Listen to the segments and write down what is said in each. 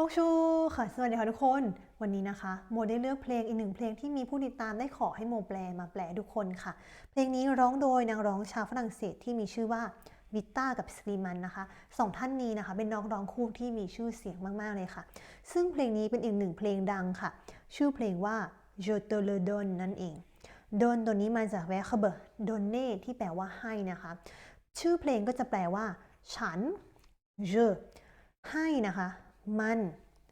บงชูค่ะ สวัสดีค่ะทุกคน วันนี้นะคะ โมได้เลือกเพลงอีกหนึ่งเพลงที่มีผู้ติดตามได้ขอให้โมแปลมาแปลทุกคนค่ะ เพลงนี้ร้องโดยนางร้องชาวฝรั่งเศสที่มีชื่อว่าวิต้ากับสลีมันนะคะสองท่านนี้นะคะ เป็นนักร้องคู่ที่มีชื่อเสียงมาก ๆ เลยค่ะ ซึ่งเพลงนี้เป็นอีกหนึ่งเพลงดังค่ะ ชื่อเพลงว่า Je te le donne นั่นเองโดนตัวนี้มาจากแวคเบอร์โดนเน่ที่แปลว่าให้นะคะ ชื่อเพลงก็จะแปลว่า ฉัน je ให้นะคะ มัน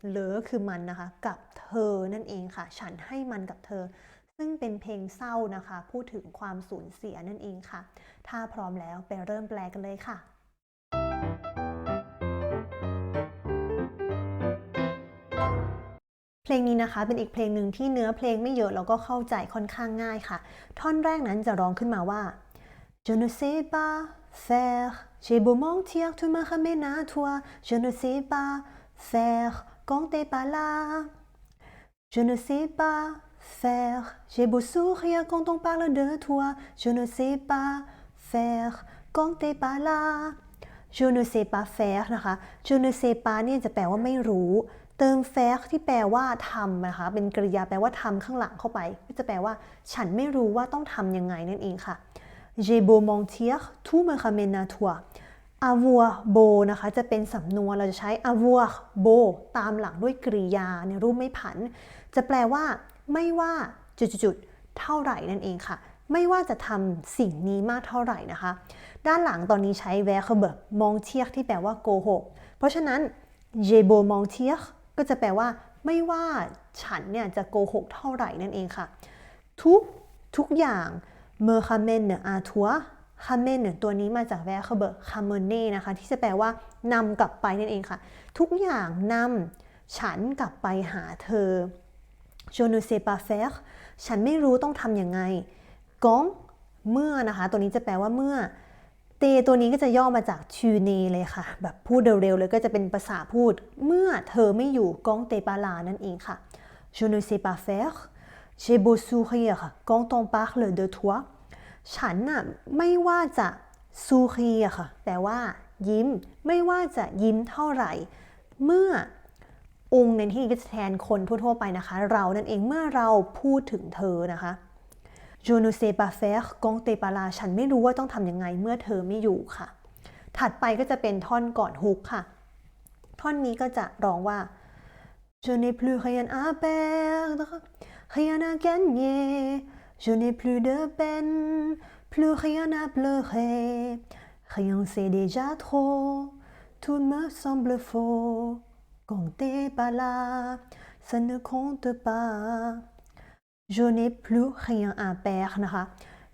เหลือคือมันนะคะ กับเธอนั่นเองค่ะ ฉันให้มันกับเธอ ซึ่งเป็นเพลงเศร้านะคะ พูดถึงความสูญเสียนั่นเองค่ะ ถ้าพร้อมแล้วไปเริ่มแปลกันเลยค่ะ เพลงนี้นะคะเป็นอีกเพลงหนึ่งที่เนื้อเพลงไม่เยอะแล้วก็เข้าใจค่อนข้างง่ายค่ะ ท่อนแรกนั้นจะร้องขึ้นมาว่า Je ne sais pas faire j'ai beau mentir tu me ramènes à toi je ne sais pas faire quand t'es pas là je ne sais pas faire j'ai beau sourire quand on parle de toi je ne sais pas faire quand t'es pas là je ne sais pas faire นะคะ je ne sais pas เนี่ยจะแปลว่าไม่รู้ เติม faire ที่แปลว่าทำนะคะ เป็นกริยาแปลว่าทำข้างหลังเข้าไป ก็จะแปลว่า ฉันไม่รู้ว่าต้องทำยังไงนั่นเองค่ะ j'ai beau mentir tout me ramène à toi avoir beau นะคะจะเป็นสำนวนเราจะใช้ avoir beau ตามหลังด้วยกริยาในรูปไม่ผัน จะแปลว่า ไม่ว่าจุดๆเท่าไหร่นั่นเองค่ะ ไม่ว่าจะทำสิ่งนี้มากเท่าไหร่นะคะ ด้านหลังตอนนี้ใช้ verbe mentir ที่แปลว่าโกหกเพราะฉะนั้น j'ai beau mentir ก็จะแปลว่าไม่ว่าฉันเนี่ยจะโกหกเท่าไหร่นั่นเองค่ะ ทุกทุกอย่างเมอร์ คาเมนเนเมนตัวนี้มาจากแวร์คเบอร์คาเมเน่นะคะ ที่จะแปลว่านำกลับไปนั่นเองค่ะ ทุกอย่างนำฉันกลับไปหาเธอ je ne sais pas faire ฉันไม่รู้ต้องทำยังไงกองเมื่อนะคะ ตัวนี้จะแปลว่าเมื่อ เตตัวนี้ก็จะย่อมาจากทูเนเลยค่ะ แบบพูดเร็วๆเลยก็จะเป็นภาษาพูด เมื่อเธอไม่อยู่กองเตปาลานั่นเองค่ะ je ne sais pas faire j'ai beau sourire quand on parle de toi ฉันน่ะไม่ว่าจะซูรีอะค่ะแปลว่า ยิ้ม ไม่ว่าจะยิ้มเท่าไหร่ เมื่อองค์ในที่นี้ก็จะแทนคนทั่วๆไปนะคะ เรานั่นเองเมื่อเราพูดถึงเธอนะคะ je ne sais pas faire quand t'es pas là ฉันไม่รู้ว่าต้องทำยังไงเมื่อเธอไม่อยู่ค่ะ ถัดไปก็จะเป็นท่อนก่อนฮุกค่ะ ท่อนนี้ก็จะร้องว่า je n'ai plus rien à perdre rien à gagner je n'ai plus de peine plus rien à pleurer rien c'est déjà trop tout me semble faux quand t'es pas là ça ne compte pas je n'ai plus rien à perdre นะคะ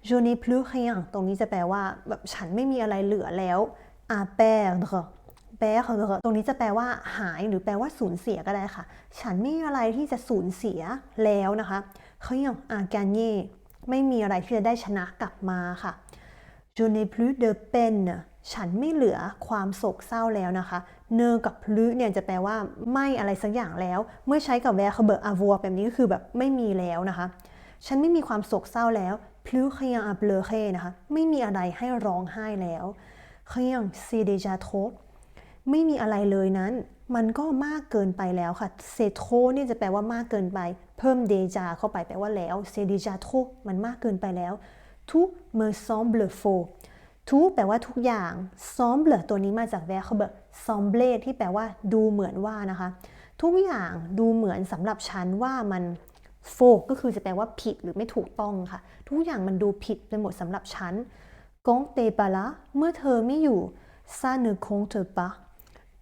je n'ai plus rien ตรงนี้จะแปลว่าแบบฉันไม่มีอะไรเหลือแล้ว à perdre perdre ตรงนี้จะแปลว่าหายหรือแปลว่าสูญเสียก็ได้ค่ะ ฉันไม่มีอะไรที่จะสูญเสียแล้วนะคะ เขาอย่าง à gagner ไม่มีอะไรที่จะได้ชนะกลับมาค่ะ je n'ai plus de peine ฉันไม่เหลือความโศกเศร้าแล้วนะคะ เนอกับ plus เนี่ยจะแปลว่าไม่อะไรสักอย่างแล้ว เมื่อใช้กับ verb avoir แบบนี้ก็คือแบบไม่มีแล้วนะคะ ฉันไม่มีความโศกเศร้าแล้ว plus rien à pleurer นะคะ ไม่มีอะไรให้ร้องไห้แล้ว rien c'est déjà trop ไม่มีอะไรเลยนั้น มันก็มากเกินไปแล้วค่ะ c'est trop เนี่ยจะแปลว่ามากเกินไป เพิ่ม déjà เข้าไปแปลว่าแล้ว c'est déjà trop มันมากเกินไปแล้ว tout me semble faux tout แปลว่าทุกอย่าง semble ตัวนี้มาจาก verb semble ที่แปลว่าดูเหมือนว่านะคะ ทุกอย่างดูเหมือนสำหรับฉันว่ามันโฟก็คือจะแปลว่าผิดหรือไม่ถูกต้องค่ะ ทุกอย่างมันดูผิดไปหมดสำหรับฉันกงเตปาละเมื่อเธอไม่อยู่ ça ne compte pas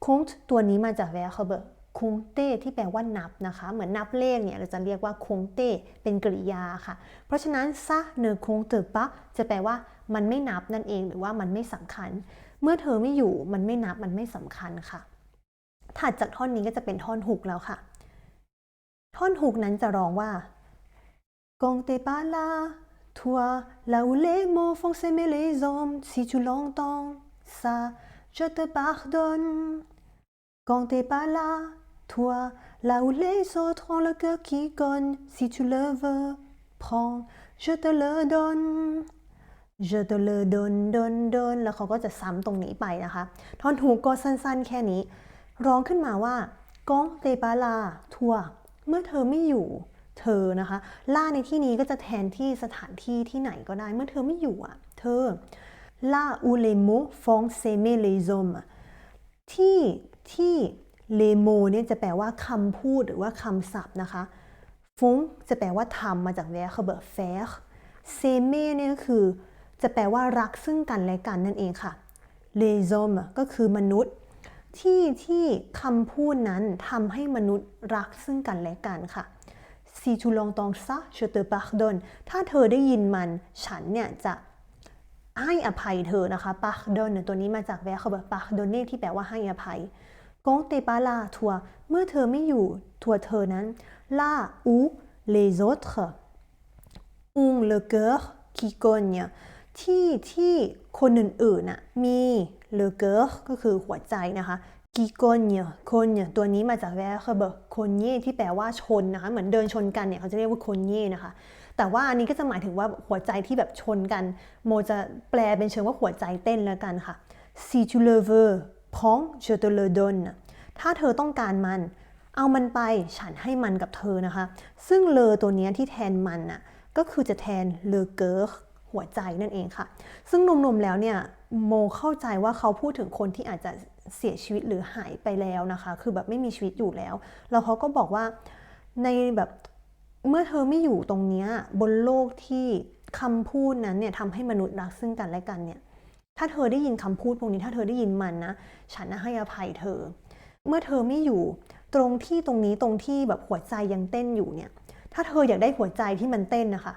count ตัวนี้มาจาก verb compte ที่แปลว่านับนะคะ เหมือนนับเลขเนี่ยเราจะเรียกว่า compte เป็นกริยาค่ะ เพราะฉะนั้น ça ne compte pas จะแปลว่ามันไม่นับนั่นเอง หรือว่ามันไม่สำคัญ เมื่อเธอไม่อยู่มันไม่นับมันไม่สำคัญค่ะ ถัดจากท่อนนี้ก็จะเป็นท่อนฮุกแล้วค่ะ ท่อนฮุกนั้นจะร้องว่า Quand t'es pas là toi là où les mots font s'aimer les hommes si tu l'entends ça je te pardonne Quand t'es pas là toi là où les autres ont le cœur qui cogne si tu le veux prends je te le donne je te le donne donne donne แล้วเขาก็จะซ้ำตรงนี้ไปนะคะ ท่อนฮุกก็สั้นๆ แค่นี้ ร้องขึ้นมาว่าก้องเตปาลา ทัว เมื่อเธอไม่อยู่ เธอนะคะ ล่าในที่นี้ก็จะแทนที่สถานที่ที่ไหนก็ได้ เมื่อเธอไม่อยู่อะ เธอ ล่าอูเลโมฟองเซเมเลซมที่ที่เลโมเนี่ยจะแปลว่าคำพูดหรือว่าคำศัพท์นะคะฟุ้งจะแปลว่าทำมาจากแวร์เบอร์แฟร์เซเมเนี่ยก็คือ จะแปลว่ารักซึ่งกันและกันนั่นเองค่ะเลซอมก็คือมนุษย์ ที่ที่คำพูดนั้นทำให้มนุษย์รักซึ่งกันและกันค่ะ si tu l'entends ça je te pardonne ถ้าเธอได้ยินมัน ฉันเนี่ยจะ ให้อภัยเธอนะคะ pardon ตัวนี้มาจากแวร์เบอร์ pardonner ที่แปลว่าให้อภัยกงเตปาลาทัวเมื่อเธอไม่อยู่ทัวเธอนั้น là où les autres ont le cœur qui cogne ที่ที่คนอื่นๆน่ะมี le cœur ก็คือหัวใจนะคะ qui cogne cogne ตัวนี้มาจาก verb cogne ที่แปลว่าชนนะคะเหมือนเดินชนกันเนี่ยเขาจะเรียกว่า cogne นะคะ แต่ว่าอันนี้ก็จะหมายถึงว่าหัวใจที่แบบชนกัน โมจะแปลเป็นเชิงว่าหัวใจเต้นแล้วกันค่ะ si tu le veux prends je te le donne ถ้าเธอต้องการมัน เอามันไปฉันให้มันกับเธอนะคะ ซึ่งเลอตัวนี้ที่แทนมันน่ะก็คือจะแทนเลอเกิร์หัวใจนั่นเองค่ะ ซึ่งนมๆแล้วเนี่ยโมเข้าใจว่าเขาพูดถึงคนที่อาจจะเสียชีวิตหรือหายไปแล้วนะคะ คือแบบไม่มีชีวิตอยู่แล้ว แล้วเขาก็บอกว่าในแบบ เมื่อเธอไม่อยู่ตรงเนี้ยบนโลกที่คำพูดนั้นเนี่ยทำให้มนุษย์รักซึ่งกันและกันเนี่ยถ้าเธอได้ยินคำพูดพวกนี้ถ้าเธอได้ยินมันนะฉันนะให้อภัยเธอ เมื่อเธอไม่อยู่ตรงที่ตรงนี้ตรงที่แบบหัวใจยังเต้นอยู่เนี่ยถ้าเธออยากได้หัวใจที่มันเต้นนะคะ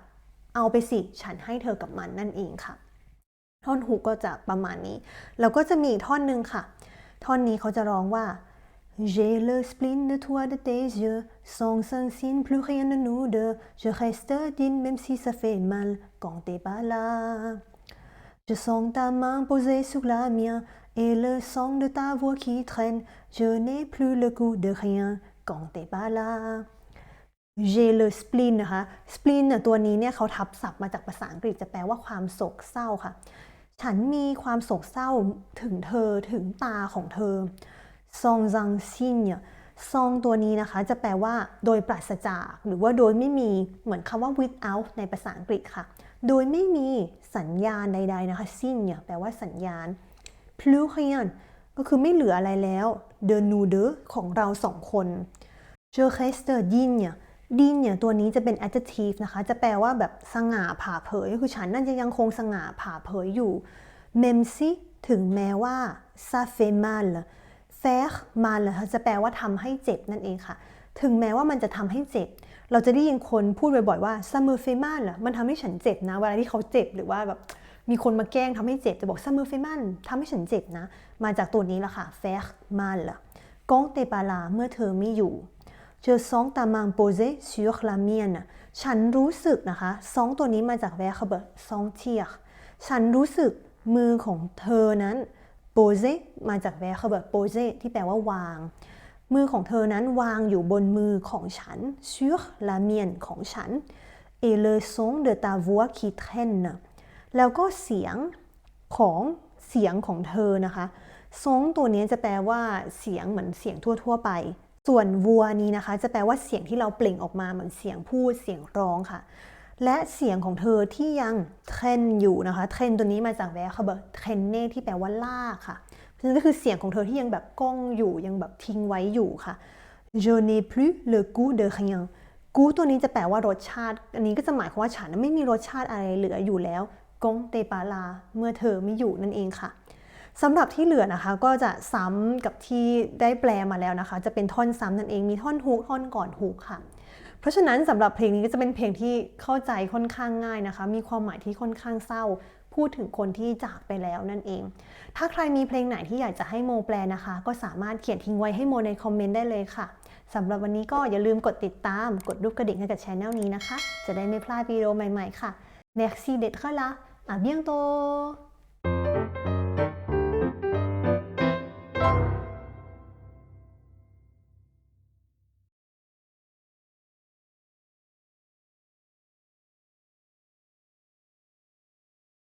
เอาไปสิฉันให้เธอกับมันนั่นเองค่ะ ท่อนฮุกก็จะประมาณนี้ แล้วก็จะมีอีกท่อนหนึ่งค่ะ ท่อนนี้เขาจะร้องว่า J'ai le spleen de toi de tes yeux, sans un signe, plus rien de nous deux. Je reste digne même si ça fait mal quand t'es pas là. Je sens ta main posée sur la mienne et le son de ta voix qui traîne. Je n'ai plus le goût de rien quand t'es pas là. J'ai le spleen นะคะ spleen ตัวนี้เนี่ยเขาทับศัพท์มาจากภาษาอังกฤษจะแปลว่าความโศกเศร้าค่ะ ฉันมีความโศกเศร้าถึงเธอถึงตาของเธอ ซองซังซินเนี่ยซองตัวนี้นะคะจะแปลว่าโดยปราศจาก หรือว่าโดยไม่มีเหมือนคำว่า without ในภาษาอังกฤษค่ะ โดยไม่มีสัญญาณใด ๆนะคะซินเนี่ยแปลว่าสัญญาณ plus rien ก็คือไม่เหลืออะไรแล้ว de nous deux ของเราสองคน je reste digne เนี่ย digne เนี่ยตัวนี้จะเป็น adjective นะคะ จะแปลว่าแบบสง่าผ่าเผย คือฉันนั่นจะยังคงสง่าผ่าเผยอยู่ même si ถึงแม้ว่า ça fait mal faire mal จะแปลว่าทำให้เจ็บนั่นเองค่ะ ถึงแม้ว่ามันจะทำให้เจ็บ เราจะได้ยินคนพูดบ่อยๆว่า ça me fait mal มันทำให้ฉันเจ็บนะ เวลาที่เขาเจ็บหรือว่าแบบมีคนมาแกล้งทำให้เจ็บจะบอก ça me fait mal ทำให้ฉันเจ็บนะ มาจากตัวนี้แหละค่ะ faire mal กองเตปาลาเมื่อเธอไม่อยู่เจอซองตามังโปเซ sur la mienne ฉันรู้สึกนะคะซองตัวนี้มาจากแวร์คเบอร์ซองเทียฉันรู้สึกมือของเธอนั้น โปเซมาจากแวร์คเบอร์โปเซที่แปลว่าวาง มือของเธอนั้นวางอยู่บนมือของฉัน sur la mienne ของฉัน et le son de ta voix qui traîne แล้วก็เสียงของเสียงของเธอนะคะซงตัวนี้จะแปลว่าเสียงเหมือนเสียงทั่ว ๆ ไป ส่วนวัวนี้นะคะ จะแปลว่าเสียงที่เราเปล่งออกมาเหมือนเสียงพูดเสียงร้องค่ะ และเสียงของเธอที่ยังเทรนอยู่นะคะเทรนตัวนี้มาจากแวร์คาเบอร์เทรนเน่ที่แปลว่าลากค่ะนั้นก็คือเสียงของเธอที่ยังแบบก้องอยู่ยังแบบทิ้งไว้อยู่ค่ะ je n'ai plus le goût de rien กูตัวนี้จะแปลว่ารสชาติ อันนี้ก็จะหมายความว่าฉันไม่มีรสชาติอะไรเหลืออยู่แล้วกงเตปาลา เมื่อเธอไม่อยู่นั่นเองค่ะสำหรับที่เหลือนะคะ ก็จะซ้ำกับที่ได้แปลมาแล้วนะคะ จะเป็นท่อนซ้ำนั่นเองมีท่อนฮุกท่อนก่อนฮุกค่ะ เพราะฉะนั้นสำหรับเพลงนี้ก็จะเป็นเพลงที่เข้าใจค่อนข้างง่ายนะคะ มีความหมายที่ค่อนข้างเศร้า พูดถึงคนที่จากไปแล้วนั่นเอง ถ้าใครมีเพลงไหนที่อยากจะให้โมแปลนะคะ ก็สามารถเขียนทิ้งไว้ให้โมในคอมเมนต์ได้เลยค่ะสำหรับวันนี้ก็อย่าลืมกดติดตาม กดรูปกระดิ่งให้กับช anel นี้นะคะ จะได้ไม่พลาดวิดีโอใหม่ๆค่ะ Merci d'être là à bientôt